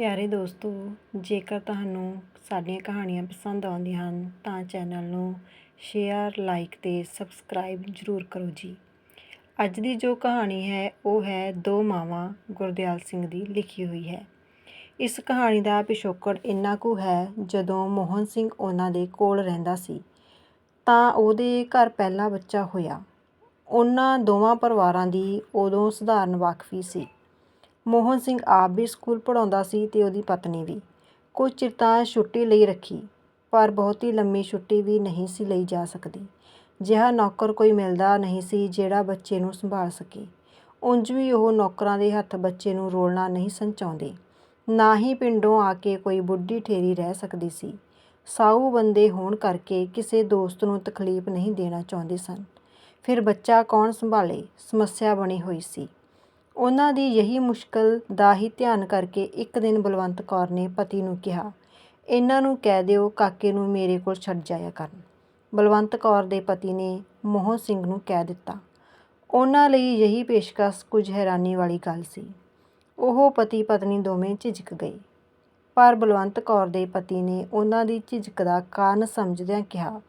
ਪਿਆਰੇ ਦੋਸਤੋ, ਜੇਕਰ ਤੁਹਾਨੂੰ ਸਾਡੀਆਂ ਕਹਾਣੀਆਂ ਪਸੰਦ ਆਉਂਦੀਆਂ ਹਨ, ਤਾਂ ਚੈਨਲ ਨੂੰ ਸ਼ੇਅਰ, ਲਾਈਕ ਤੇ ਸਬਸਕ੍ਰਾਈਬ ਜ਼ਰੂਰ ਕਰੋ ਜੀ। ਅੱਜ ਦੀ ਜੋ ਕਹਾਣੀ ਹੈ, ਉਹ ਹੈ ਦੋ ਮਾਵਾਂ ਗੁਰਦਿਆਲ ਸਿੰਘ ਦੀ ਲਿਖੀ ਹੋਈ ਹੈ। ਇਸ ਕਹਾਣੀ ਦਾ ਪਿਛੋਕੜ ਇੰਨਾ ਕੁ ਹੈ, ਜਦੋਂ ਮੋਹਨ ਸਿੰਘ ਉਹਨਾਂ ਦੇ ਕੋਲ ਰਹਿੰਦਾ ਸੀ, ਤਾਂ ਉਹਦੇ ਘਰ ਪਹਿਲਾ ਬੱਚਾ ਹੋਇਆ। ਉਹਨਾਂ ਦੋਵਾਂ ਪਰਿਵਾਰਾਂ ਦੀ ਉਦੋਂ ਸਧਾਰਨ ਵਾਕਫੀ ਸੀ। ਮੋਹਨ ਸਿੰਘ ਆਪ ਵੀ ਸਕੂਲ ਪੜ੍ਹਾਉਂਦਾ ਸੀ ਤੇ ਉਹਦੀ ਪਤਨੀ ਵੀ। ਕੁਝ ਚਿਰ ਤਾਂ ਛੁੱਟੀ ਲਈ ਰੱਖੀ, ਪਰ ਬਹੁਤੀ ਲੰਮੀ ਛੁੱਟੀ ਵੀ ਨਹੀਂ ਸੀ ਲਈ ਜਾ ਸਕਦੀ। ਜਿਹਾ ਨੌਕਰ ਕੋਈ ਮਿਲਦਾ ਨਹੀਂ ਸੀ ਜਿਹੜਾ ਬੱਚੇ ਨੂੰ ਸੰਭਾਲ ਸਕੇ। ਉਂਝ ਵੀ ਉਹ ਨੌਕਰਾਂ ਦੇ ਹੱਥ ਬੱਚੇ ਨੂੰ ਰੋਲਣਾ ਨਹੀਂ ਸਨ ਚਾਹੁੰਦੇ ਨਾ ਹੀ ਪਿੰਡੋਂ ਆ ਕੇ ਕੋਈ ਬੁੱਢੀ ਠੇਰੀ ਰਹਿ ਸਕਦੀ ਸੀ। ਸਾਊ ਬੰਦੇ ਹੋਣ ਕਰਕੇ ਕਿਸੇ ਦੋਸਤ ਨੂੰ ਤਕਲੀਫ ਨਹੀਂ ਦੇਣਾ ਚਾਹੁੰਦੇ ਸਨ। ਫਿਰ ਬੱਚਾ ਕੌਣ ਸੰਭਾਲੇ? ਸਮੱਸਿਆ ਬਣੀ ਹੋਈ ਸੀ। ਉਹਨਾਂ ਦੀ ਯਹੀ ਮੁਸ਼ਕਲ ਦਾ ਹੀ ਧਿਆਨ ਕਰਕੇ ਇੱਕ ਦਿਨ ਬਲਵੰਤ ਕੌਰ ਨੇ ਪਤੀ ਨੂੰ ਕਿਹਾ, ਇਹਨਾਂ ਨੂੰ ਕਹਿ ਦਿਓ ਕਾਕੇ ਨੂੰ ਮੇਰੇ ਕੋਲ ਛੱਡ ਜਾਇਆ ਕਰਨ। ਬਲਵੰਤ ਕੌਰ ਦੇ ਪਤੀ ਨੇ ਮੋਹਨ ਸਿੰਘ ਨੂੰ ਕਹਿ ਦਿੱਤਾ। ਉਹਨਾਂ ਲਈ ਯਹੀ ਪੇਸ਼ਕਸ਼ ਕੁਝ ਹੈਰਾਨੀ ਵਾਲੀ ਗੱਲ ਸੀ। ਉਹ ਪਤੀ ਪਤਨੀ ਦੋਵੇਂ ਝਿਜਕ ਗਏ। ਪਰ ਬਲਵੰਤ ਕੌਰ ਦੇ ਪਤੀ ਨੇ ਉਹਨਾਂ ਦੀ ਝਿਜਕ ਦਾ ਕਾਰਨ ਸਮਝਦਿਆਂ ਕਿਹਾ,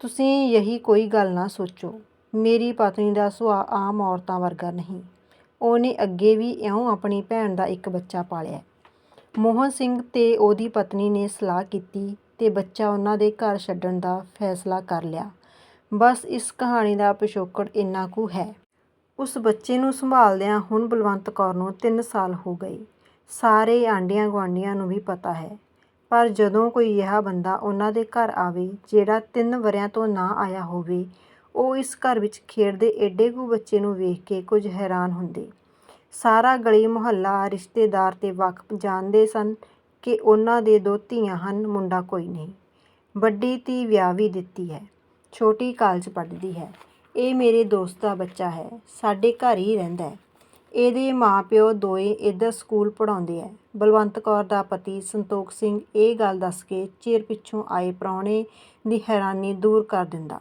ਤੁਸੀਂ ਯਹੀ ਕੋਈ ਗੱਲ ਨਾ ਸੋਚੋ। ਮੇਰੀ ਪਤਨੀ ਦਾ ਸੁਭਾਅ ਆਮ ਔਰਤਾਂ ਵਰਗਾ ਨਹੀਂ। ਉਹਨੇ ਅੱਗੇ ਵੀ ਇਉਂ ਆਪਣੀ ਭੈਣ ਦਾ ਇੱਕ ਬੱਚਾ ਪਾਲਿਆ। ਮੋਹਨ ਸਿੰਘ ਤੇ ਉਹਦੀ ਪਤਨੀ ਨੇ ਸਲਾਹ ਕੀਤੀ ਤੇ ਬੱਚਾ ਉਹਨਾਂ ਦੇ ਘਰ ਛੱਡਣ ਦਾ ਫੈਸਲਾ ਕਰ ਲਿਆ। ਬਸ ਇਸ ਕਹਾਣੀ ਦਾ ਪਿਛੋਕੜ ਇੰਨਾ ਕੁ ਹੈ। ਉਸ ਬੱਚੇ ਨੂੰ ਸੰਭਾਲਦਿਆਂ ਹੁਣ ਬਲਵੰਤ ਕੌਰ ਨੂੰ ਤਿੰਨ ਸਾਲ ਹੋ ਗਏ। ਸਾਰੇ ਆਂਢੀਆਂ ਗੁਆਂਢੀਆਂ ਨੂੰ ਵੀ ਪਤਾ ਹੈ। ਪਰ ਜਦੋਂ ਕੋਈ ਇਹ ਬੰਦਾ ਉਹਨਾਂ ਦੇ ਘਰ ਆਵੇ, ਜਿਹੜਾ ਤਿੰਨ ਵਰ੍ਹਿਆਂ ਤੋਂ ਨਾ ਆਇਆ ਹੋਵੇ ਉਹ ਇਸ ਘਰ ਵਿੱਚ ਖੇਡਦੇ ਏਡੇ ਕੁ ਬੱਚੇ ਨੂੰ ਵੇਖ ਕੇ ਕੁਝ ਹੈਰਾਨ ਹੁੰਦੇ। ਸਾਰਾ ਗਲੀ ਮੁਹੱਲਾ ਰਿਸ਼ਤੇਦਾਰ ਤੇ ਵਾਕਫ ਜਾਣਦੇ ਸਨ ਕਿ ਉਹਨਾਂ ਦੇ ਦੋ ਧੀਆਂ ਹਨ, ਮੁੰਡਾ ਕੋਈ ਨਹੀਂ। ਵੱਡੀ ਧੀ ਵਿਆਹ ਵੀ ਦਿੱਤੀ ਹੈ, ਛੋਟੀ ਕਾਲਜ ਪੜ੍ਹਦੀ ਹੈ। ਇਹ ਮੇਰੇ ਦੋਸਤ ਦਾ ਬੱਚਾ ਹੈ, ਸਾਡੇ ਘਰ ਹੀ ਰਹਿੰਦਾ ਹੈ। ਇਹਦੇ ਮਾਪਿਓ ਦੋਏ ਇੱਧਰ ਸਕੂਲ ਪੜ੍ਹਾਉਂਦੇ ਐ ਬਲਵੰਤ ਕੌਰ ਦਾ ਪਤੀ ਸੰਤੋਖ ਸਿੰਘ ਇਹ ਗੱਲ ਦੱਸ ਕੇ ਚਿਰ ਪਿੱਛੋਂ ਆਏ ਪ੍ਰਾਹੁਣੇ ਦੀ ਹੈਰਾਨੀ ਦੂਰ ਕਰ ਦਿੰਦਾ।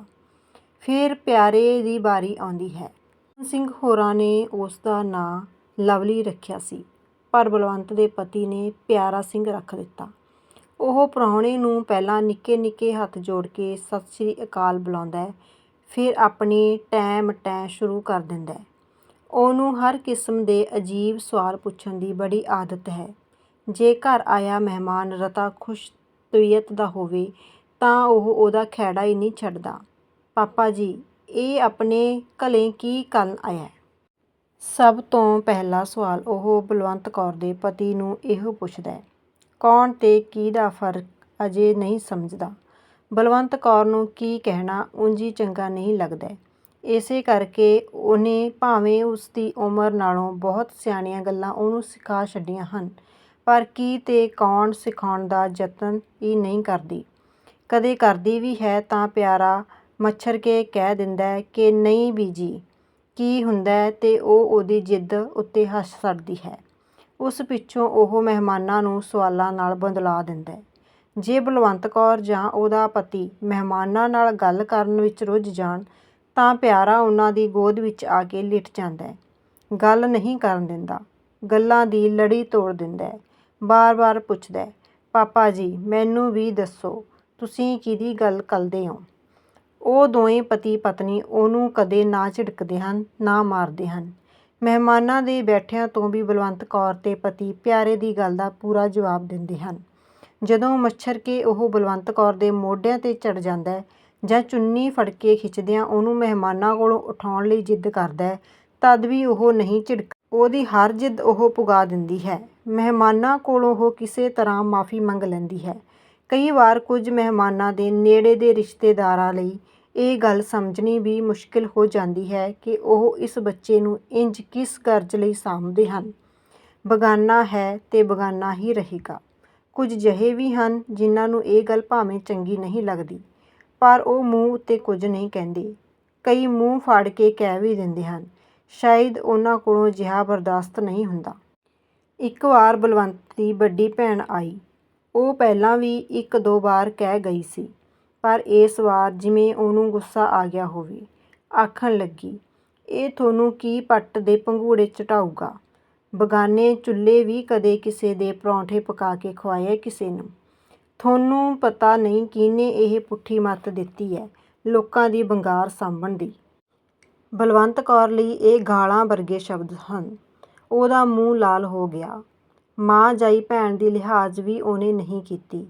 ਫਿਰ ਪਿਆਰੇ ਦੀ ਵਾਰੀ ਆਉਂਦੀ ਹੈ। ਸਿੰਘ ਹੋਰਾਂ ਨੇ ਉਸ ਦਾ ਨਾਂ ਲਵਲੀ ਰੱਖਿਆ ਸੀ। ਪਰ ਬਲਵੰਤ ਦੇ ਪਤੀ ਨੇ ਪਿਆਰਾ ਸਿੰਘ ਰੱਖ ਦਿੱਤਾ। ਉਹ ਪ੍ਰਾਹੁਣੇ ਨੂੰ ਪਹਿਲਾਂ ਨਿੱਕੇ ਨਿੱਕੇ ਹੱਥ ਜੋੜ ਕੇ ਸਤਿ ਸ੍ਰੀ ਅਕਾਲ ਬੁਲਾਉਂਦਾ ਹੈ, ਫਿਰ ਆਪਣੀ ਟੈਮ ਟੈ ਸ਼ੁਰੂ ਕਰ ਦਿੰਦਾ ਹੈ। ਉਹਨੂੰ ਹਰ ਕਿਸਮ ਦੇ ਅਜੀਬ ਸਵਾਲ ਪੁੱਛਣ ਦੀ ਬੜੀ ਆਦਤ ਹੈ। ਜੇ ਘਰ ਆਇਆ ਮਹਿਮਾਨ ਰਤਾ ਖੁਸ਼ ਤਬੀਅਤ ਦਾ ਹੋਵੇ, ਤਾਂ ਉਹ ਉਹਦਾ ਖੈੜਾ ਹੀ ਨਹੀਂ ਛੱਡਦਾ। ਪਾਪਾ ਜੀ, ਇਹ ਆਪਣੇ ਘਲੇ ਕੀ ਕਰਨ ਆਇਆ? ਸਭ ਤੋਂ ਪਹਿਲਾ ਸਵਾਲ ਉਹ ਬਲਵੰਤ ਕੌਰ ਦੇ ਪਤੀ ਨੂੰ ਇਹੋ ਪੁੱਛਦਾ ਕੌਣ ਤੇ ਕੀ ਦਾ ਫ਼ਰਕ ਅਜੇ ਨਹੀਂ ਸਮਝਦਾ? ਬਲਵੰਤ ਕੌਰ ਨੂੰ ਕੀ ਕਹਿਣਾ ਉਂਝੀ ਚੰਗਾ ਨਹੀਂ ਲੱਗਦਾ ਇਸੇ ਕਰਕੇ ਉਹਨੇ ਭਾਵੇਂ ਉਸ ਦੀ ਉਮਰ ਨਾਲੋਂ ਬਹੁਤ ਸਿਆਣੀਆਂ ਗੱਲਾਂ ਉਹਨੂੰ ਸਿਖਾ ਛੱਡੀਆਂ ਹਨ, ਪਰ ਕੀ ਤੇ ਕੌਣ ਸਿਖਾਉਣ ਦਾ ਯਤਨ ਹੀ ਨਹੀਂ ਕਰਦੀ। ਕਦੇ ਕਰਦੀ ਵੀ ਹੈ ਤਾਂ ਪਿਆਰਾ ਮੱਛਰ ਕੇ ਕਹਿ ਦਿੰਦਾ ਕਿ ਨਹੀਂ ਬੀਜੀ ਕੀ ਹੁੰਦਾ ਤੇ ਉਹ ਉਹਦੀ ਜਿੱਦ ਉੱਤੇ ਹੱਸ ਛੱਡਦੀ ਹੈ। ਉਸ ਪਿੱਛੋਂ ਉਹ ਮਹਿਮਾਨਾਂ ਨੂੰ ਸਵਾਲਾਂ ਨਾਲ ਬੰਦਲਾ ਦਿੰਦਾ ਜੇ ਬਲਵੰਤ ਕੌਰ ਜਾਂ ਉਹਦਾ ਪਤੀ ਮਹਿਮਾਨਾਂ ਨਾਲ ਗੱਲ ਕਰਨ ਵਿੱਚ ਰੁੱਝ ਜਾਣ, ਤਾਂ ਪਿਆਰਾ ਉਹਨਾਂ ਦੀ ਗੋਦ ਵਿੱਚ ਆ ਕੇ ਲਿਟ ਜਾਂਦਾ ਗੱਲ ਨਹੀਂ ਕਰਨ ਦਿੰਦਾ। ਗੱਲਾਂ ਦੀ ਲੜੀ ਤੋੜ ਦਿੰਦਾ ਹੈ। ਬਾਰ-ਬਾਰ ਪੁੱਛਦਾ ਪਾਪਾ ਜੀ, ਮੈਨੂੰ ਵੀ ਦੱਸੋ, ਤੁਸੀਂ ਕਿਹਦੀ ਗੱਲ ਕਰਦੇ ਹੋ? ਉਹ ਦੋਵੇਂ ਪਤੀ ਪਤਨੀ ਉਹਨੂੰ ਕਦੇ ਨਾ ਝਿੜਕਦੇ ਹਨ, ਨਾ ਮਾਰਦੇ ਹਨ। ਮਹਿਮਾਨਾਂ ਦੇ ਬੈਠਿਆਂ ਤੋਂ ਵੀ ਬਲਵੰਤ ਕੌਰ ਤੇ ਪਤੀ ਪਿਆਰੇ ਦੀ ਗੱਲ ਦਾ ਪੂਰਾ ਜਵਾਬ ਦਿੰਦੇ ਹਨ। ਜਦੋਂ ਮੱਛਰ ਕੇ ਉਹ ਬਲਵੰਤ ਕੌਰ ਦੇ ਮੋਢਿਆਂ ਤੇ ਚੜ ਜਾਂਦਾ ਜਾਂ ਚੁੰਨੀ ਫੜ ਕੇ ਖਿੱਚਦਿਆਂ ਉਹਨੂੰ ਮਹਿਮਾਨਾਂ ਕੋਲੋਂ ਉਠਾਉਣ ਲਈ ਜਿੱਦ ਕਰਦਾ ਤਦ ਵੀ ਉਹ ਨਹੀਂ ਝਿੜਕ ਉਹਦੀ ਹਰ ਜਿੱਦ ਉਹ ਪੁਗਾ ਦਿੰਦੀ ਹੈ। ਮਹਿਮਾਨਾਂ ਕੋਲੋਂ ਉਹ ਕਿਸੇ ਤਰ੍ਹਾਂ ਮਾਫੀ ਮੰਗ ਲੈਂਦੀ ਹੈ। ਕਈ ਵਾਰ ਕੁਝ ਮਹਿਮਾਨਾਂ ਦੇ ਨੇੜੇ ਦੇ ਰਿਸ਼ਤੇਦਾਰਾਂ ਲਈ ਇਹ ਗੱਲ ਸਮਝਣੀ ਵੀ ਮੁਸ਼ਕਿਲ ਹੋ ਜਾਂਦੀ ਹੈ ਕਿ ਉਹ ਇਸ ਬੱਚੇ ਨੂੰ ਇੰਜ ਕਿਸ ਗਰਜ ਲਈ ਸਾਂਭਦੇ ਹਨ। ਬਗਾਨਾ ਹੈ ਤੇ ਬਗਾਨਾ ਹੀ ਰਹੇਗਾ। ਕੁਝ ਜਿਹੇ ਵੀ ਹਨ ਜਿਨ੍ਹਾਂ ਨੂੰ ਇਹ ਗੱਲ ਭਾਵੇਂ ਚੰਗੀ ਨਹੀਂ ਲੱਗਦੀ, ਪਰ ਉਹ ਮੂੰਹ ਉੱਤੇ ਕੁਝ ਨਹੀਂ ਕਹਿੰਦੇ। ਕਈ ਮੂੰਹ ਫਾੜ ਕੇ ਕਹਿ ਵੀ ਦਿੰਦੇ ਹਨ, ਸ਼ਾਇਦ ਉਹਨਾਂ ਕੋਲੋਂ ਅਜਿਹਾ ਬਰਦਾਸ਼ਤ ਨਹੀਂ ਹੁੰਦਾ। ਇੱਕ ਵਾਰ ਬਲਵੰਤ ਦੀ ਵੱਡੀ ਭੈਣ ਆਈ। ਉਹ ਪਹਿਲਾਂ ਵੀ ਇੱਕ ਦੋ ਵਾਰ ਕਹਿ ਗਈ ਸੀ, ਪਰ ਇਸ ਵਾਰ ਜਿਵੇਂ ਉਹਨੂੰ ਗੁੱਸਾ ਆ ਗਿਆ ਹੋਵੇ। ਆਖਣ ਲੱਗੀ, ਇਹ ਤੁਹਾਨੂੰ ਕੀ ਪੱਟ ਦੇ ਪੰਘੂੜੇ ਚਟਾਊਗਾ? ਬਗਾਨੇ ਚੁੱਲ੍ਹੇ ਵੀ ਕਦੇ ਕਿਸੇ ਦੇ ਪਰੌਂਠੇ ਪਕਾ ਕੇ ਖਵਾਏ ਕਿਸੇ ਨੂੰ? ਤੁਹਾਨੂੰ ਪਤਾ ਨਹੀਂ ਕਿਹਨੇ ਇਹ ਪੁੱਠੀ ਮੱਤ ਦਿੱਤੀ ਹੈ ਲੋਕਾਂ ਦੀ ਬੰਗਾਰ ਸਾਂਭਣ ਦੀ। ਬਲਵੰਤ ਕੌਰ ਲਈ ਇਹ ਗਾਲਾਂ ਵਰਗੇ ਸ਼ਬਦ ਹਨ। ਉਹਦਾ ਮੂੰਹ ਲਾਲ ਹੋ ਗਿਆ। ਮਾਂ ਜਾਈ ਭੈਣ ਦੀ ਲਿਹਾਜ਼ ਵੀ ਉਹਨੇ ਨਹੀਂ ਕੀਤੀ।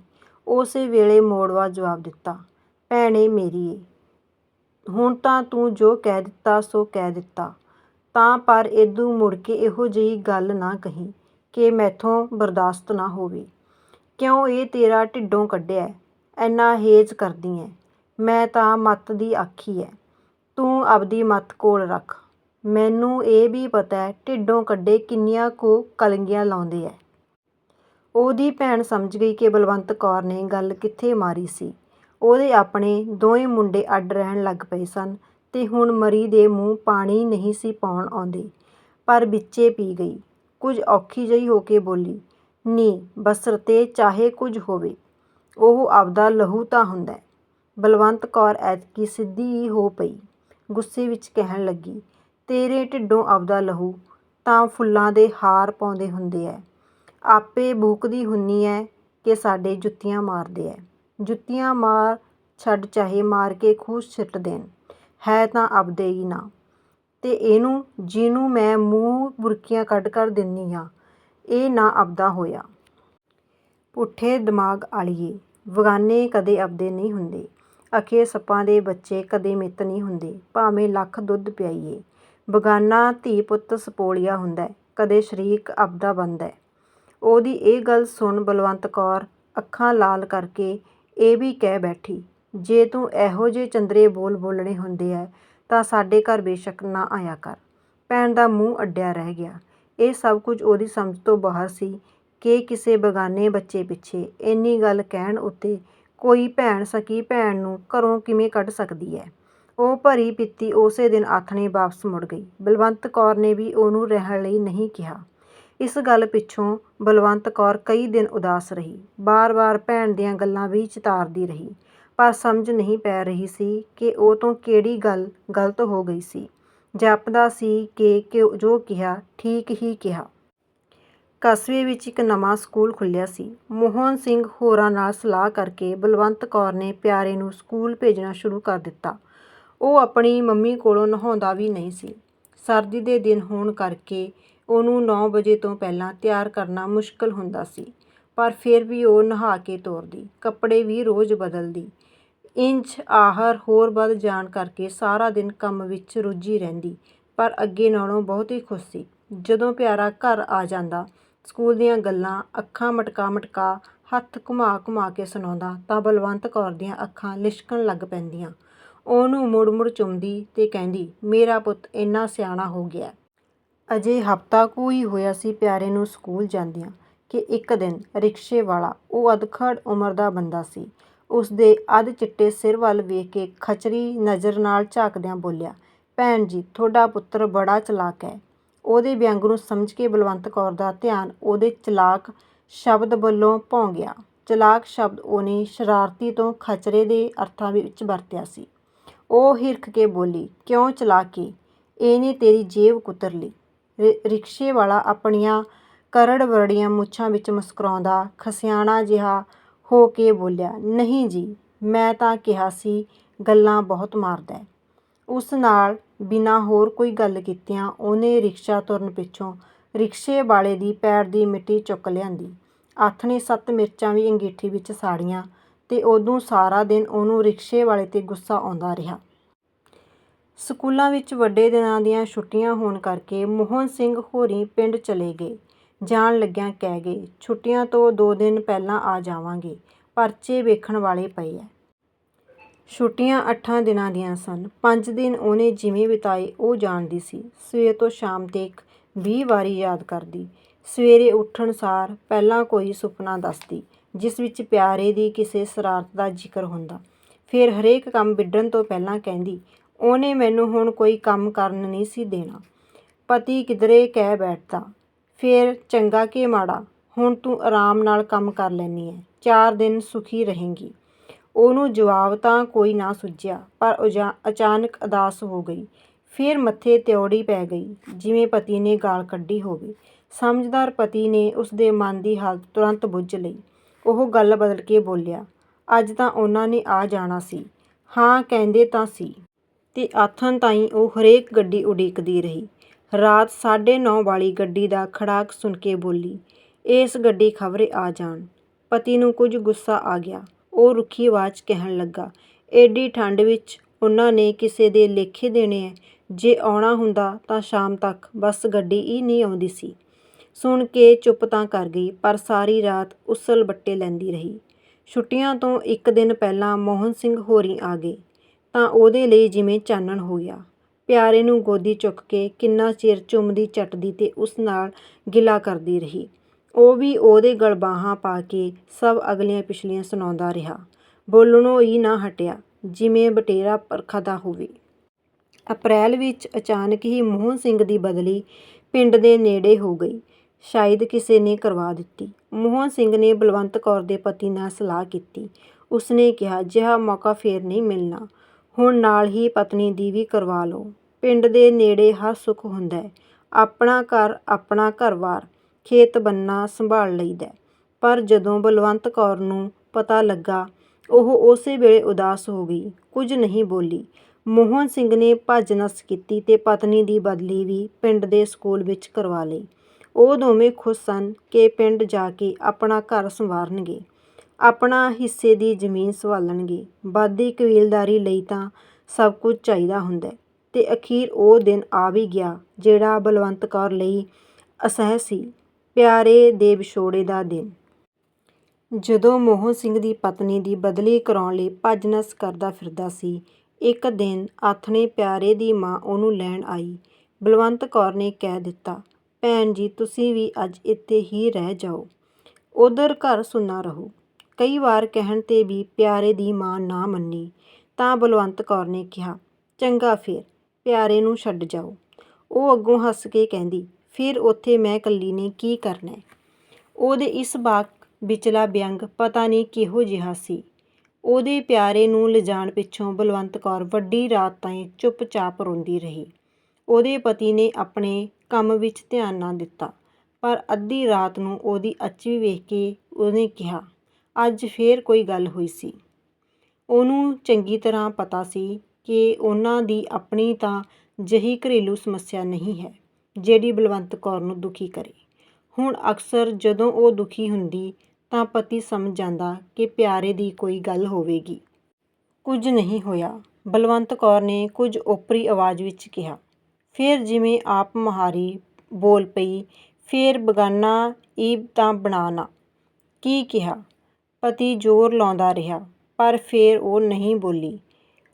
ਉਸੇ ਵੇਲੇ ਮੋੜਵਾ ਜਵਾਬ ਦਿੱਤਾ, ਭੈਣੇ ਮੇਰੀਏ ਹੁਣ ਤਾਂ ਤੂੰ ਜੋ ਕਹਿ ਦਿੱਤਾ ਸੋ ਕਹਿ ਦਿੱਤਾ। ਤਾਂ ਪਰ ਏਦੂ ਮੁੜ ਕੇ ਇਹੋ ਜਿਹੀ ਗੱਲ ਨਾ ਕਹੀ ਕਿ ਮੈਥੋਂ ਬਰਦਾਸ਼ਤ ਨਾ ਹੋਵੇ। ਕਿਉਂ ਇਹ ਤੇਰਾ ਢਿੱਡੋਂ ਕੱਢਿਆ ਐਨਾ ਹੇਜ ਕਰਦੀ ਐ ਮੈਂ ਤਾਂ ਮੱਤ ਦੀ ਆਖੀ ਐ ਤੂੰ ਆਪਦੀ ਮੱਤ ਕੋਲ ਰੱਖ। ਮੈਨੂੰ ਇਹ ਵੀ ਪਤਾ ਹੈ, ਢਿੱਡੋਂ ਕੱਢੇ ਕਿੰਨੀਆਂ ਕੁ ਕਲੰਗੀਆਂ ਲਾਉਂਦੇ ਐ। ਉਹਦੀ ਭੈਣ ਸਮਝ ਗਈ ਕਿ ਬਲਵੰਤ ਕੌਰ ਨੇ ਗੱਲ ਕਿੱਥੇ ਮਾਰੀ ਸੀ। ਉਹਦੇ ਆਪਣੇ ਦੋਵੇਂ ਮੁੰਡੇ ਅੱਡ ਰਹਿਣ ਲੱਗ ਪਏ ਸਨ ਤੇ ਹੁਣ ਮਰੀ ਦੇ ਮੂੰਹ ਪਾਣੀ ਨਹੀਂ ਸੀ ਪਾਉਣ ਆਉਂਦੇ। ਪਰ ਵਿੱਚੇ ਪੀ ਗਈ। ਕੁਝ ਔਖੀ ਜਿਹੀ ਹੋ ਕੇ ਬੋਲੀ, ਨੀ ਬਸਰਤੇ ਚਾਹੇ ਕੁਝ ਹੋਵੇ। ਉਹ ਆਪਦਾ ਲਹੂ ਤਾਂ ਹੁੰਦਾ ਬਲਵੰਤ ਕੌਰ ਐਤਕੀ ਸਿੱਧੀ ਹੀ ਹੋ ਪਈ। ਗੁੱਸੇ ਵਿੱਚ ਕਹਿਣ ਲੱਗੀ ਤੇਰੇ ਢਿੱਡੋਂ ਆਪਦਾ ਲਹੂ, ਤਾਂ ਫੁੱਲਾਂ ਦੇ ਹਾਰ ਪਾਉਂਦੇ ਹੁੰਦੇ ਐ। ਆਪੇ ਬੂਕਦੀ ਹੁੰਨੀ ਐ ਕਿ ਸਾਡੇ ਜੁੱਤੀਆਂ ਮਾਰਦੇ ਐ। ਜੁੱਤੀਆਂ ਮਾਰ ਛੱਡ ਚਾਹੇ ਮਾਰ ਕੇ ਖੂਹ ਸਿੱਟ ਦੇਣ, ਹੈ ਤਾਂ ਆਪਦੇ ਹੀ ਨਾ। ਤੇ ਇਹਨੂੰ ਜਿਹਨੂੰ ਮੈਂ ਮੂੰਹ ਬੁਰਕੀਆਂ ਕੱਢ ਕਰ ਦਿੰਨੀ ਆ, ਇਹ ਨਾ ਆਪਦਾ ਹੋਇਆ। ਪੁੱਠੇ ਦਿਮਾਗ ਆਲੀਏ, ਵਗਾਨੇ ਕਦੇ ਆਪਦੇ ਨਹੀਂ ਹੁੰਦੇ। ਅਖੇ ਸੱਪਾਂ ਦੇ ਬੱਚੇ ਕਦੇ ਮਿੱਤ ਨਹੀਂ ਹੁੰਦੇ, ਭਾਵੇਂ ਲੱਖ ਦੁੱਧ ਪਿਆਈਏ। ਬਗਾਨਾ ਧੀ ਪੁੱਤ ਸਪੋਲੀਆ ਹੁੰਦਾ ਹੈ, ਕਦੇ ਸ਼ਰੀਕ ਆਪਦਾ ਬਣਦਾ ਹੈ। ਉਹਦੀ ਇਹ ਗੱਲ ਸੁਣ ਬਲਵੰਤ ਕੌਰ ਅੱਖਾਂ ਲਾਲ ਕਰਕੇ ਇਹ ਵੀ ਕਹਿ ਬੈਠੀ ਜੇ ਤੂੰ ਇਹੋ ਜਿਹੇ ਚੰਦਰੇ ਬੋਲ ਬੋਲਣੇ ਹੁੰਦੇ ਐ ਤਾਂ ਸਾਡੇ ਘਰ ਬੇਸ਼ੱਕ ਨਾ ਆਇਆ ਕਰ। ਭੈਣ ਦਾ ਮੂੰਹ ਅੱਡਿਆ ਰਹਿ ਗਿਆ। ਇਹ ਸਭ ਕੁਝ ਉਹਦੀ ਸਮਝ ਤੋਂ ਬਾਹਰ ਸੀ ਕਿ ਕਿਸੇ ਬਗਾਨੇ ਬੱਚੇ ਪਿੱਛੇ ਇੰਨੀ ਗੱਲ ਕਹਿਣ ਉੱਤੇ ਕੋਈ ਭੈਣ ਸਕੀ ਭੈਣ ਨੂੰ ਘਰੋਂ ਕਿਵੇਂ ਕੱਢ ਸਕਦੀ ਹੈ ਉਹ ਭਰੀ ਪੀਤੀ ਉਸੇ ਦਿਨ ਆਥਣੇ ਵਾਪਸ ਮੁੜ ਗਈ। ਬਲਵੰਤ ਕੌਰ ਨੇ ਵੀ ਉਹਨੂੰ ਰਹਿਣ ਲਈ ਨਹੀਂ ਕਿਹਾ। ਇਸ ਗੱਲ ਪਿੱਛੋਂ ਬਲਵੰਤ ਕੌਰ ਕਈ ਦਿਨ ਉਦਾਸ ਰਹੀ। ਬਾਰ-ਬਾਰ ਭੈਣ ਦੀਆਂ ਗੱਲਾਂ ਵੀ ਚਿਤਾਰਦੀ ਰਹੀ। ਪਰ ਸਮਝ ਨਹੀਂ ਪੈ ਰਹੀ ਸੀ ਕਿ ਉਹ ਤੋਂ ਕਿਹੜੀ ਗੱਲ ਗਲਤ ਹੋ ਗਈ ਸੀ। ਜਾਪਦਾ ਸੀ ਕਿ ਕਿ ਜੋ ਕਿਹਾ, ਠੀਕ ਹੀ ਕਿਹਾ। ਕਸਬੇ ਵਿੱਚ ਇੱਕ ਨਵਾਂ ਸਕੂਲ ਖੁੱਲ੍ਹਿਆ ਸੀ। ਮੋਹਨ ਸਿੰਘ ਹੋਰਾਂ ਨਾਲ ਸਲਾਹ ਕਰਕੇ ਬਲਵੰਤ ਕੌਰ ਨੇ ਪਿਆਰੇ ਨੂੰ ਸਕੂਲ ਭੇਜਣਾ ਸ਼ੁਰੂ ਕਰ ਦਿੱਤਾ। ਉਹ ਆਪਣੀ ਮੰਮੀ ਕੋਲੋਂ ਨਹਾਉਂਦਾ ਵੀ ਨਹੀਂ ਸੀ। ਸਰਦੀ ਦੇ ਦਿਨ ਹੋਣ ਕਰਕੇ ਉਹਨੂੰ 9 ਵਜੇ ਤੋਂ ਪਹਿਲਾਂ ਤਿਆਰ ਕਰਨਾ ਮੁਸ਼ਕਲ ਹੁੰਦਾ ਸੀ, ਪਰ ਫਿਰ ਵੀ ਉਹ ਨਹਾ ਕੇ ਤੋਰਦੀ, ਕੱਪੜੇ ਵੀ ਰੋਜ਼ ਬਦਲਦੀ। ਇੰਚ ਆਹਰ ਹੋਰ ਵੱਧ ਜਾਣ ਕਰਕੇ ਸਾਰਾ ਦਿਨ ਕੰਮ ਵਿੱਚ ਰੁੱਝੀ ਰਹਿੰਦੀ, ਪਰ ਅੱਗੇ ਨਾਲੋਂ ਬਹੁਤ ਹੀ ਖੁਸ਼ ਸੀ। ਜਦੋਂ ਪਿਆਰਾ ਘਰ ਆ ਜਾਂਦਾ, ਸਕੂਲ ਦੀਆਂ ਗੱਲਾਂ, ਅੱਖਾਂ ਮਟਕਾ ਮਟਕਾ, ਹੱਥ ਘੁਮਾ ਘੁਮਾ ਕੇ ਸੁਣਾਉਂਦਾ, ਤਾਂ ਬਲਵੰਤ ਕੌਰ ਦੀਆਂ ਅੱਖਾਂ ਲਿਸ਼ਕਣ ਲੱਗ ਪੈਂਦੀਆਂ। ਉਹਨੂੰ ਮੁੜ ਮੁੜ ਚੁੰਮਦੀ ਤੇ ਕਹਿੰਦੀ, ਮੇਰਾ ਪੁੱਤ ਇੰਨਾ ਸਿਆਣਾ ਹੋ ਗਿਆ ਅਜੇ ਹਫਤਾ ਕੁ ਹੀ ਹੋਇਆ ਸੀ ਪਿਆਰੇ ਨੂੰ ਸਕੂਲ ਜਾਂਦਿਆਂ ਕਿ ਇੱਕ ਦਿਨ ਰਿਕਸ਼ੇ ਵਾਲਾ, ਉਹ ਅਧਖੜ ਉਮਰ ਦਾ ਬੰਦਾ ਸੀ, ਉਸਦੇ ਅੱਧ ਚਿੱਟੇ ਸਿਰ ਵੱਲ ਵੇਖ ਕੇ ਖਚਰੀ ਨਜ਼ਰ ਨਾਲ ਝਾਕਦਿਆਂ ਬੋਲਿਆ, ਭੈਣ ਜੀ, ਤੁਹਾਡਾ ਪੁੱਤਰ ਬੜਾ ਚਲਾਕ ਹੈ। ਉਹਦੇ ਵਿਅੰਗ ਨੂੰ ਸਮਝ ਕੇ ਬਲਵੰਤ ਕੌਰ ਦਾ ਧਿਆਨ ਉਹਦੇ ਚਲਾਕ ਸ਼ਬਦ ਵੱਲੋਂ ਭੌਂ ਗਿਆ। ਚਲਾਕ ਸ਼ਬਦ ਉਹਨੇ ਸ਼ਰਾਰਤੀ ਤੋਂ ਖਚਰੇ ਦੇ ਅਰਥਾਂ ਵਿੱਚ ਵਰਤਿਆ ਸੀ। ਉਹ ਹਿਰਖ ਕੇ ਬੋਲੀ, ਕਿਉਂ ਚਲਾਕੀ? ਇਹਨੇ ਤੇਰੀ ਜੇਬ ਕੁਤਰ ਲਈ। ਰਿਕਸ਼ੇ ਵਾਲਾ ਆਪਣੀਆਂ ਕਰੜ ਵਰੜੀਆਂ ਮੁੱਛਾਂ ਵਿੱਚ ਮੁਸਕਰਾਉਂਦਾ ਖਸਿਆਣਾ ਜਿਹਾ ਹੋ ਕੇ ਬੋਲਿਆ, ਨਹੀਂ ਜੀ, ਮੈਂ ਤਾਂ ਕਿਹਾ ਸੀ ਗੱਲਾਂ ਬਹੁਤ ਮਾਰਦਾ ਉਸ ਨਾਲ ਬਿਨਾਂ ਹੋਰ ਕੋਈ ਗੱਲ ਕੀਤਿਆਂ ਉਹਨੇ ਰਿਕਸ਼ਾ ਤੁਰਨ ਪਿੱਛੋਂ ਰਿਕਸ਼ੇ ਵਾਲੇ ਦੀ ਪੈਰ ਦੀ ਮਿੱਟੀ ਚੁੱਕ ਲਿਆਂਦੀ। ਆਥਣੇ ਸੱਤ ਮਿਰਚਾਂ ਵੀ ਅੰਗੀਠੀ ਵਿੱਚ ਸਾੜੀਆਂ। ਤੇ ਉਦੋਂ ਸਾਰਾ ਦਿਨ ਉਹਨੂੰ ਰਿਕਸ਼ੇ ਵਾਲੇ ਤੇ ਗੁੱਸਾ ਆਉਂਦਾ ਰਿਹਾ। ਸਕੂਲਾਂ ਵਿੱਚ ਵੱਡੇ ਦਿਨਾਂ ਦੀਆਂ ਛੁੱਟੀਆਂ ਹੋਣ ਕਰਕੇ ਮੋਹਨ ਸਿੰਘ ਹੋਰੀਂ ਪਿੰਡ ਚਲੇ ਗਏ। ਜਾਣ ਲੱਗਿਆਂ ਕਹਿ ਗਏ, ਛੁੱਟੀਆਂ ਤੋਂ ਦੋ ਦਿਨ ਪਹਿਲਾਂ ਆ ਜਾਵਾਂਗੇ, ਪਰਚੇ ਵੇਖਣ ਵਾਲੇ ਪਏ ਐ ਛੁੱਟੀਆਂ ਅੱਠਾਂ ਦਿਨਾਂ ਦੀਆਂ ਸਨ। ਪੰਜ ਦਿਨ ਉਹਨੇ ਜਿਵੇਂ ਬਿਤਾਏ ਉਹ ਜਾਣਦੀ ਸੀ। ਸਵੇਰ ਤੋਂ ਸ਼ਾਮ ਤੱਕ ਵੀਹ ਵਾਰੀ ਯਾਦ ਕਰਦੀ। ਸਵੇਰੇ ਉੱਠਣ ਸਾਰ ਪਹਿਲਾਂ ਕੋਈ ਸੁਪਨਾ ਦੱਸਦੀ। ਜਿਸ ਵਿੱਚ ਪਿਆਰੇ ਦੀ ਕਿਸੇ ਸ਼ਰਾਰਤ ਦਾ ਜ਼ਿਕਰ ਹੁੰਦਾ। ਫਿਰ ਹਰੇਕ ਕੰਮ ਵਿੱਢਣ ਤੋਂ ਪਹਿਲਾਂ ਕਹਿੰਦੀ, ਉਹਨੇ ਮੈਨੂੰ ਹੁਣ ਕੋਈ ਕੰਮ ਕਰਨ ਨਹੀਂ ਸੀ ਦੇਣਾ। ਪਤੀ ਕਿਧਰੇ ਕਹਿ ਬੈਠਦਾ, ਫਿਰ ਚੰਗਾ ਕਿ ਮਾੜਾ, ਹੁਣ ਤੂੰ ਆਰਾਮ ਨਾਲ ਕੰਮ ਕਰ ਲੈਨੀ ਹੈ ਚਾਰ ਦਿਨ ਸੁਖੀ ਰਹੇਂਗੀ। ਉਹਨੂੰ ਜਵਾਬ ਤਾਂ ਕੋਈ ਨਾ ਸੁੱਝਿਆ, ਪਰ ਅਚਾਨਕ ਉਦਾਸ ਹੋ ਗਈ। ਫਿਰ ਮੱਥੇ ਤਿਉੜੀ ਪੈ ਗਈ, ਜਿਵੇਂ ਪਤੀ ਨੇ ਗਾਲ ਕੱਢੀ ਹੋਵੇ। ਸਮਝਦਾਰ ਪਤੀ ਨੇ ਉਸਦੇ ਮਨ ਦੀ ਹਾਲਤ ਤੁਰੰਤ ਬੁੱਝ ਲਈ। ਉਹ ਗੱਲ ਬਦਲ ਕੇ ਬੋਲਿਆ, ਅੱਜ ਤਾਂ ਉਹਨਾਂ ਨੇ ਆ ਜਾਣਾ ਸੀ। ਹਾਂ, ਕਹਿੰਦੇ ਤਾਂ ਸੀ। ਤੇ ਆਥਣ ਤਾਈਂ ਉਹ ਹਰੇਕ ਗੱਡੀ ਉਡੀਕਦੀ ਰਹੀ। ਰਾਤ 9:30 ਵਾਲੀ ਗੱਡੀ ਦਾ ਖੜਾਕ ਸੁਣ ਕੇ ਬੋਲੀ, ਇਸ ਗੱਡੀ ਖਬਰੇ ਆ ਜਾਣ। ਪਤੀ ਨੂੰ ਕੁਝ ਗੁੱਸਾ ਆ ਗਿਆ। ਉਹ ਰੁੱਖੀ ਆਵਾਜ਼ ਕਹਿਣ ਲੱਗਾ, ਏਡੀ ਠੰਡ ਵਿੱਚ ਉਹਨਾਂ ਨੇ ਕਿਸੇ ਦੇ ਲੇਖੇ ਦੇਣੇ ਐ। ਜੇ ਆਉਣਾ ਹੁੰਦਾ ਤਾਂ ਸ਼ਾਮ ਤੱਕ ਬਸ ਗੱਡੀ ਹੀ ਨਹੀਂ ਆਉਂਦੀ ਸੀ। ਸੁਣ ਕੇ ਚੁੱਪ ਤਾਂ ਕਰ ਗਈ, ਪਰ ਸਾਰੀ ਰਾਤ ਉਸਲ ਬੱਟੇ ਲੈਂਦੀ ਰਹੀ। ਛੁੱਟੀਆਂ ਤੋਂ ਇੱਕ ਦਿਨ ਪਹਿਲਾਂ ਮੋਹਨ ਸਿੰਘ ਹੋਰੀ ਆ ਗਏ, ਤਾਂ ਉਹਦੇ ਲਈ ਜਿਵੇਂ ਚਾਨਣ ਹੋ ਗਿਆ। ਪਿਆਰੇ ਨੂੰ ਗੋਦੀ ਚੁੱਕ ਕੇ ਕਿੰਨਾ ਚਿਰ ਚੁੰਮਦੀ ਚੱਟਦੀ ਤੇ ਉਸ ਨਾਲ ਗਿਲਾ ਕਰਦੀ ਰਹੀ। ਉਹ ਵੀ ਉਹਦੇ ਗਲ ਬਾਹਾਂ ਪਾ ਕੇ ਸਭ ਅਗਲੀਆਂ ਪਿਛਲੀਆਂ ਸੁਣਾਉਂਦਾ ਰਿਹਾ। ਬੋਲਣੋਂ ਹੀ ਨਾ ਹਟਿਆ, ਜਿਵੇਂ ਬਟੇਰਾ ਪਰਖਦਾ ਹੋਵੇ। ਅਪ੍ਰੈਲ ਵਿੱਚ ਅਚਾਨਕ ਹੀ ਮੋਹਨ ਸਿੰਘ ਦੀ ਬਦਲੀ ਪਿੰਡ ਦੇ ਨੇੜੇ ਹੋ ਗਈ। ਸ਼ਾਇਦ ਕਿਸੇ ਨੇ ਕਰਵਾ ਦਿੱਤੀ। ਮੋਹਨ ਸਿੰਘ ਨੇ ਬਲਵੰਤ ਕੌਰ ਦੇ ਪਤੀ ਨਾਲ ਸਲਾਹ ਕੀਤੀ। ਉਸਨੇ ਕਿਹਾ, ਜਿਹਾ ਮੌਕਾ ਫੇਰ ਨਹੀਂ ਮਿਲਣਾ। ਹੁਣ ਨਾਲ ਹੀ ਪਤਨੀ ਦੀ ਵੀ ਕਰਵਾ ਲਓ। ਪਿੰਡ ਦੇ ਨੇੜੇ ਹਰ ਸੁੱਖ ਹੁੰਦਾ ਆਪਣਾ ਘਰ, ਆਪਣਾ ਘਰ-ਬਾਰ ਖੇਤ ਬੰਨਾ ਸੰਭਾਲ ਲਈਦਾ ਪਰ ਜਦੋਂ ਬਲਵੰਤ ਕੌਰ ਨੂੰ ਪਤਾ ਲੱਗਾ, ਉਹ ਉਸੇ ਵੇਲੇ ਉਦਾਸ ਹੋ ਗਈ। ਕੁਝ ਨਹੀਂ ਬੋਲੀ। ਮੋਹਨ ਸਿੰਘ ਨੇ ਭੱਜ ਨੱਸ ਕੀਤੀ ਤੇ ਪਤਨੀ ਦੀ ਬਦਲੀ ਵੀ ਪਿੰਡ ਦੇ ਸਕੂਲ ਵਿੱਚ ਕਰਵਾ ਲਈ। ਉਹ ਦੋਵੇਂ ਖੁਸ਼ ਸਨ ਕਿ ਪਿੰਡ ਜਾ ਕੇ ਆਪਣਾ ਘਰ ਸੰਵਾਰਨਗੇ, ਆਪਣਾ ਹਿੱਸੇ ਦੀ ਜ਼ਮੀਨ ਸੰਭਾਲਣਗੇ। ਬਾਦੀ ਕਬੀਲਦਾਰੀ ਲਈ ਤਾਂ ਸਭ ਕੁਝ ਚਾਹੀਦਾ ਹੁੰਦਾ ਤੇ ਅਖੀਰ ਉਹ ਦਿਨ ਆ ਵੀ ਗਿਆ ਜਿਹੜਾ ਬਲਵੰਤ ਕੌਰ ਲਈ ਅਸਹਿ ਸੀ, ਪਿਆਰੇ ਦੇ ਵਿਛੋੜੇ ਦਾ ਦਿਨ। ਜਦੋਂ ਮੋਹਨ ਸਿੰਘ ਦੀ ਪਤਨੀ ਦੀ ਬਦਲੀ ਕਰਾਉਣ ਲਈ ਭੱਜ ਨੱਸ ਕਰਦਾ ਫਿਰਦਾ ਸੀ, ਇੱਕ ਦਿਨ ਆਥਣੇ ਪਿਆਰੇ ਦੀ ਮਾਂ ਉਹਨੂੰ ਲੈਣ ਆਈ। ਬਲਵੰਤ ਕੌਰ ਨੇ ਕਹਿ ਦਿੱਤਾ ਭੈਣ ਜੀ, ਤੁਸੀਂ ਵੀ ਅੱਜ ਇੱਥੇ ਹੀ ਰਹਿ ਜਾਓ। ਉਧਰ ਘਰ ਸੁੰਨਾ ਰਹੂ। ਕਈ ਵਾਰ ਕਹਿਣ ਤੇ ਵੀ ਪਿਆਰੇ ਦੀ ਮਾਂ ਨਾ ਮੰਨੀ, ਤਾਂ ਬਲਵੰਤ ਕੌਰ ਨੇ ਕਿਹਾ, ਚੰਗਾ ਫਿਰ, ਪਿਆਰੇ ਨੂੰ ਛੱਡ ਜਾਓ। ਉਹ ਅੱਗੋਂ ਹੱਸ ਕੇ ਕਹਿੰਦੀ, ਫਿਰ ਉੱਥੇ ਮੈਂ ਇਕੱਲੀ ਨੇ ਕੀ ਕਰਨਾ ਉਹਦੇ ਇਸ ਬਾਕ ਵਿਚਲਾ ਵਿਅੰਗ ਪਤਾ ਨਹੀਂ ਕਿਹੋ ਜਿਹਾ ਸੀ। ਉਹਦੇ ਪਿਆਰੇ ਨੂੰ ਲਿਜਾਣ ਪਿੱਛੋਂ ਬਲਵੰਤ ਕੌਰ ਵੱਡੀ ਰਾਤ ਤਾਈਂ ਚੁੱਪਚਾਪ ਰੋਂਦੀ ਰਹੀ। ਉਹਦੇ ਪਤੀ ਨੇ ਆਪਣੇ ਕੰਮ ਵਿੱਚ ਧਿਆਨ ਨਾ ਦਿੱਤਾ। ਪਰ ਅੱਧੀ ਰਾਤ ਨੂੰ ਉਹਦੀ ਅੱਛੀ ਵੇਖ ਕੇ ਉਹਨੇ ਕਿਹਾ, ਅੱਜ ਫੇਰ ਕੋਈ ਗੱਲ ਹੋਈ ਸੀ। ਉਹਨੂੰ ਚੰਗੀ ਤਰ੍ਹਾਂ ਪਤਾ ਸੀ ਕਿ ਉਹਨਾਂ ਦੀ ਆਪਣੀ ਤਾਂ ਜਿਹੀ ਘਰੇਲੂ ਸਮੱਸਿਆ ਨਹੀਂ ਹੈ, ਜਿਹੜੀ ਬਲਵੰਤ ਕੌਰ ਨੂੰ ਦੁਖੀ ਕਰੇ। ਹੁਣ ਅਕਸਰ ਜਦੋਂ ਉਹ ਦੁਖੀ ਹੁੰਦੀ, ਤਾਂ ਪਤੀ ਸਮਝ ਜਾਂਦਾ ਕਿ ਪਿਆਰੇ ਦੀ ਕੋਈ ਗੱਲ ਹੋਵੇਗੀ। ਕੁਝ ਨਹੀਂ ਹੋਇਆ। ਬਲਵੰਤ ਕੌਰ ਨੇ ਕੁਝ ਓਪਰੀ ਆਵਾਜ਼ ਵਿੱਚ ਕਿਹਾ ਫਿਰ ਜਿਵੇਂ ਆਪ ਮੁਹਾਰੀ ਬੋਲ ਪਈ, ਫਿਰ ਬਗਾਨਾ ਈਬ ਤਾਂ ਬਣਾਣਾ ਕੀ ਕਿਹਾ? ਪਤੀ ਜ਼ੋਰ ਲਾਉਂਦਾ ਰਿਹਾ, ਪਰ ਫਿਰ ਉਹ ਨਹੀਂ ਬੋਲੀ।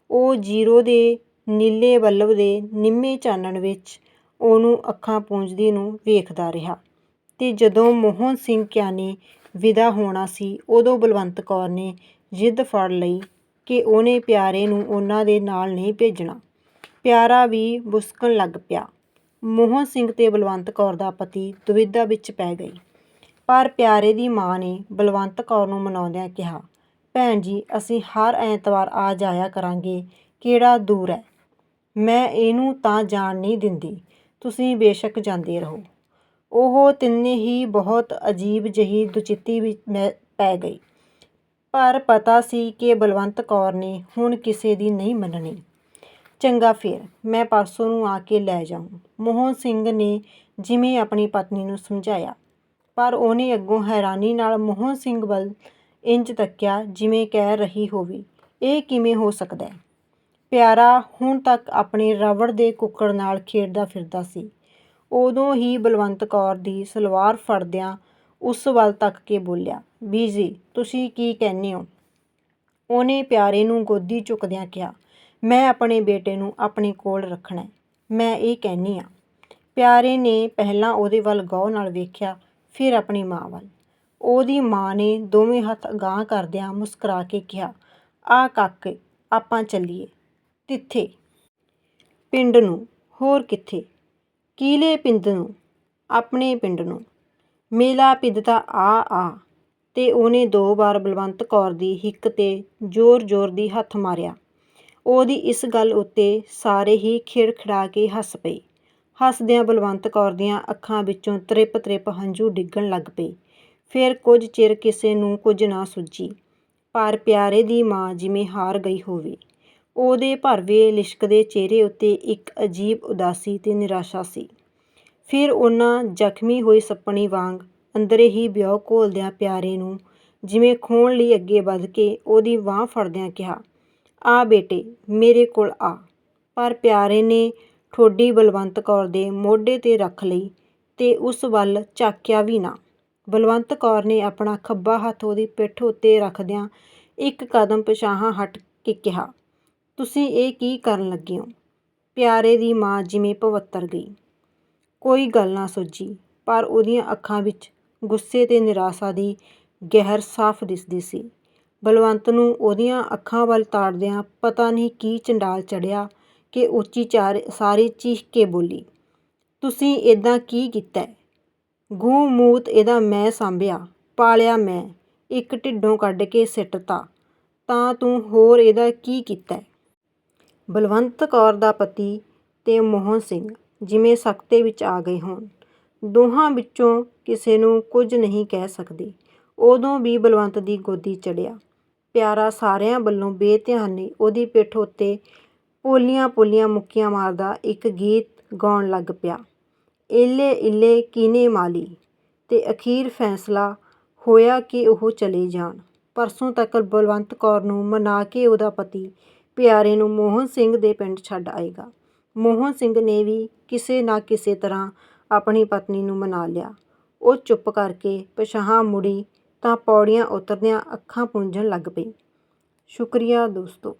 ਉਹ ਜੀਰੋ ਦੇ ਨੀਲੇ ਬੱਲਬ ਦੇ ਨਿੰਮੇ ਚਾਨਣ ਵਿੱਚ ਉਹਨੂੰ ਅੱਖਾਂ ਪੂੰਝਦੀ ਨੂੰ ਵੇਖਦਾ ਰਿਹਾ ਤੇ ਜਦੋਂ ਮੋਹਨ ਸਿੰਘ ਕਿਆਨੀ ਵਿਦਾ ਹੋਣਾ ਸੀ, ਉਦੋਂ ਬਲਵੰਤ ਕੌਰ ਨੇ ਜਿੱਦ ਫੜ ਲਈ ਕਿ ਉਹਨੇ ਪਿਆਰੇ ਨੂੰ ਉਹਨਾਂ ਦੇ ਨਾਲ ਨਹੀਂ ਭੇਜਣਾ। ਪਿਆਰਾ ਵੀ ਬੁਸਕਣ ਲੱਗ ਪਿਆ। ਮੋਹਨ ਸਿੰਘ ਤੇ ਬਲਵੰਤ ਕੌਰ ਦਾ ਪਤੀ ਦੁਵਿਧਾ ਵਿੱਚ ਪੈ ਗਈ। ਪਰ ਪਿਆਰੇ ਦੀ ਮਾਂ ਨੇ ਬਲਵੰਤ ਕੌਰ ਨੂੰ ਮਨਾਉਂਦਿਆਂ ਕਿਹਾ, ਭੈਣ ਜੀ, ਅਸੀਂ ਹਰ ਐਤਵਾਰ ਆ ਜਾਇਆ ਕਰਾਂਗੇ। ਕਿਹੜਾ ਦੂਰ ਹੈ ਮੈਂ ਇਹਨੂੰ ਤਾਂ ਜਾਣ ਨਹੀਂ ਦਿੰਦੀ। ਤੁਸੀਂ ਬੇਸ਼ੱਕ ਜਾਂਦੇ ਰਹੋ। ਉਹ ਤਿੰਨੇ ਹੀ ਬਹੁਤ ਅਜੀਬ ਜਿਹੀ ਦੁਚਿੱਤੀ ਵਿੱਚ ਮੈਂ ਪੈ ਗਈ। ਪਰ ਪਤਾ ਸੀ ਕਿ ਬਲਵੰਤ ਕੌਰ ਨੇ ਹੁਣ ਕਿਸੇ ਦੀ ਨਹੀਂ ਮੰਨਣੀ। ਚੰਗਾ ਫਿਰ, ਮੈਂ ਪਰਸੋਂ ਨੂੰ ਆ ਕੇ ਲੈ ਜਾਊਂ। ਮੋਹਨ ਸਿੰਘ ਨੇ ਜਿਵੇਂ ਆਪਣੀ ਪਤਨੀ ਨੂੰ ਸਮਝਾਇਆ, ਪਰ ਉਹਨੇ ਅੱਗੋਂ ਹੈਰਾਨੀ ਨਾਲ ਮੋਹਨ ਸਿੰਘ ਵੱਲ ਇੰਜ ਤੱਕਿਆ ਜਿਵੇਂ ਕਹਿ ਰਹੀ ਹੋਵੇ, ਇਹ ਕਿਵੇਂ ਹੋ ਸਕਦਾ ਹੈ? ਪਿਆਰਾ ਹੁਣ ਤੱਕ ਆਪਣੇ ਰਵੜ ਦੇ ਕੁੱਕੜ ਨਾਲ ਖੇਡਦਾ ਫਿਰਦਾ ਸੀ। ਉਦੋਂ ਹੀ ਬਲਵੰਤ ਕੌਰ ਦੀ ਸਲਵਾਰ ਫੜਦਿਆਂ ਉਸ ਵੱਲ ਤੱਕ ਕੇ ਬੋਲਿਆ, ਬੀਜੀ, ਤੁਸੀਂ ਕੀ ਕਹਿੰਦੇ ਹੋ? ਉਹਨੇ ਪਿਆਰੇ ਨੂੰ ਗੋਦੀ ਚੁੱਕਦਿਆਂ ਕਿਹਾ ਮੈਂ ਆਪਣੇ ਬੇਟੇ ਨੂੰ ਆਪਣੇ ਕੋਲ ਰੱਖਣਾ ਮੈਂ ਇਹ ਕਹਿੰਨੀ ਆ ਪਿਆਰੇ ਨੇ ਪਹਿਲਾਂ ਉਹਦੇ ਵੱਲ ਗੌਰ ਨਾਲ ਵੇਖਿਆ, ਫਿਰ ਆਪਣੀ ਮਾਂ ਵੱਲ। ਉਹਦੀ ਮਾਂ ਨੇ ਦੋਵੇਂ ਹੱਥ ਅਗਾਂਹ ਕਰਦਿਆਂ ਮੁਸਕਰਾ ਕੇ ਕਿਹਾ, ਆ ਕਾਕੇ, ਆਪਾਂ ਚੱਲੀਏ। ਤਿੱਥੇ। ਪਿੰਡ ਨੂੰ। ਹੋਰ ਕਿੱਥੇ? ਕੀਲੇ ਪਿੰਡ ਨੂੰ। ਆਪਣੇ ਪਿੰਡ ਨੂੰ। ਮੇਲਾ ਪਿੱਧਤਾ ਆ ਆ। ਤੇ ਉਹਨੇ ਦੋ ਵਾਰ ਬਲਵੰਤ ਕੌਰ ਦੀ ਹਿੱਕ ਤੇ ਜ਼ੋਰ-ਜ਼ੋਰ ਦੀ ਹੱਥ ਮਾਰਿਆ। ਉਹਦੀ ਇਸ ਗੱਲ ਉੱਤੇ ਸਾਰੇ ਹੀ ਖਿੜਖੜਾ ਕੇ ਹੱਸ ਪਏ। ਹੱਸਦਿਆਂ ਬਲਵੰਤ ਕੌਰ ਦੀਆਂ ਅੱਖਾਂ ਵਿੱਚੋਂ ਤ੍ਰਿਪ ਤ੍ਰਿਪ ਹੰਝੂ ਡਿੱਗਣ ਲੱਗ ਪਏ। ਫਿਰ ਕੁਝ ਚਿਰ ਕਿਸੇ ਨੂੰ ਕੁਝ ਨਾ ਸੁੱਝੀ। ਪਰ ਪਿਆਰੇ ਦੀ ਮਾਂ ਜਿਵੇਂ ਹਾਰ ਗਈ ਹੋਵੇ। ਉਹਦੇ ਭਰਵੇਂ ਲਿਸ਼ਕਦੇ ਚਿਹਰੇ ਉੱਤੇ ਇੱਕ ਅਜੀਬ ਉਦਾਸੀ ਤੇ ਨਿਰਾਸ਼ਾ ਸੀ। ਫਿਰ ਉਹਨਾਂ ਜ਼ਖਮੀ ਹੋਈ ਸੱਪਣੀ ਵਾਂਗ ਅੰਦਰੇ ਹੀ ਵਿਉ ਘੋਲਦਿਆਂ ਪਿਆਰੇ ਨੂੰ ਜਿਵੇਂ ਖੋਣ ਲਈ ਅੱਗੇ ਵੱਧ ਕੇ ਉਹਦੀ ਬਾਂਹ ਫੜਦਿਆਂ ਕਿਹਾ ਆ ਬੇਟੇ, ਮੇਰੇ ਕੋਲ ਆ। ਪਰ ਪਿਆਰੇ ਨੇ ਠੋਡੀ ਬਲਵੰਤ ਕੌਰ ਦੇ ਮੋਢੇ ਤੇ ਰੱਖ ਲਈ ਤੇ ਉਸ ਵੱਲ ਝਾਕਿਆ ਵੀ ਨਾ। ਬਲਵੰਤ ਕੌਰ ਨੇ ਆਪਣਾ ਖੱਬਾ ਹੱਥ ਉਹਦੀ ਪਿੱਠ ਉੱਤੇ ਰੱਖਦਿਆਂ ਇੱਕ ਕਦਮ ਪਛਾਹਾਂ ਹਟ ਕੇ ਕਿਹਾ, ਤੁਸੀਂ ਇਹ ਕੀ ਕਰਨ ਲੱਗੇ ਹੋ? ਪਿਆਰੇ ਦੀ ਮਾਂ ਜਿਵੇਂ ਪਵੱਤਰ ਗਈ। ਕੋਈ ਗੱਲ ਨਾ ਸੁੱਝੀ, ਪਰ ਉਹਦੀਆਂ ਅੱਖਾਂ ਵਿੱਚ ਗੁੱਸੇ ਤੇ ਨਿਰਾਸ਼ਾ ਦੀ ਗਹਿਰ ਸਾਫ਼ ਦਿਸਦੀ ਸੀ। ਬਲਵੰਤ ਨੂੰ ਉਹਦੀਆਂ ਅੱਖਾਂ ਵੱਲ ਤਾੜਦਿਆਂ ਪਤਾ ਨਹੀਂ ਕੀ ਚੰਡਾਲ ਚੜ੍ਹਿਆ ਕਿ ਉੱਚੀ ਚਾਰ ਸਾਰੀ ਚੀਖ ਕੇ ਬੋਲੀ, ਤੁਸੀਂ ਇਦਾਂ ਕੀ ਕੀਤਾ ਗੂੰ ਮੂਤ ਇਹਦਾ ਮੈਂ ਸਾਂਭਿਆ, ਪਾਲਿਆ ਮੈਂ, ਇੱਕ ਢਿੱਡੋਂ ਕੱਢ ਕੇ ਸਿੱਟ ਤਾ ਤਾਂ ਤੂੰ ਹੋਰ ਇਹਦਾ ਕੀ ਕੀਤਾ ਬਲਵੰਤ ਕੌਰ ਦਾ ਪਤੀ ਤੇ ਮੋਹਨ ਸਿੰਘ ਜਿਵੇਂ ਸਖਤੇ ਵਿੱਚ ਆ ਗਏ ਹੋਣ, ਦੋਹਾਂ ਵਿੱਚੋਂ ਕਿਸੇ ਨੂੰ ਕੁਝ ਨਹੀਂ ਕਹਿ ਸਕਦੇ, ਉਦੋਂ ਵੀ ਬਲਵੰਤ ਦੀ ਗੋਦੀ ਚੜ੍ਹਿਆ। ਪਿਆਰਾ ਸਾਰਿਆਂ ਵੱਲੋਂ ਬੇਧਿਆਨੇ ਉਹਦੀ ਪਿੱਠ ਉੱਤੇ ਪੋਲੀਆਂ ਪੋਲੀਆਂ ਮੁੱਕੀਆਂ ਮਾਰਦਾ ਇੱਕ ਗੀਤ ਗਾਉਣ ਲੱਗ ਪਿਆ। ਏਲੇ ਏਲੇ ਕੀਨੇ ਮਾਲੀ? ਤੇ ਅਖੀਰ ਫੈਸਲਾ ਹੋਇਆ ਕਿ ਉਹ ਚਲੇ ਜਾਣ। ਪਰਸੋਂ ਤੱਕ ਬਲਵੰਤ ਕੌਰ ਨੂੰ ਮਨਾ ਕੇ ਉਹਦਾ ਪਤੀ ਪਿਆਰੇ ਨੂੰ ਮੋਹਨ ਸਿੰਘ ਦੇ ਪਿੰਡ ਛੱਡ ਆਏਗਾ। ਮੋਹਨ ਸਿੰਘ ਨੇ ਵੀ ਕਿਸੇ ਨਾ ਕਿਸੇ ਤਰ੍ਹਾਂ ਆਪਣੀ ਪਤਨੀ ਨੂੰ ਮਨਾ ਲਿਆ। ਉਹ ਚੁੱਪ ਕਰਕੇ ਪਿਛਾਂਹ ਮੁੜੀ ਤਾਂ ਪੌੜੀਆਂ ਉਤਰਦਿਆਂ ਅੱਖਾਂ ਪੂੰਝਣ ਲੱਗ ਪਈ ਸ਼ੁਕਰੀਆ ਦੋਸਤੋ।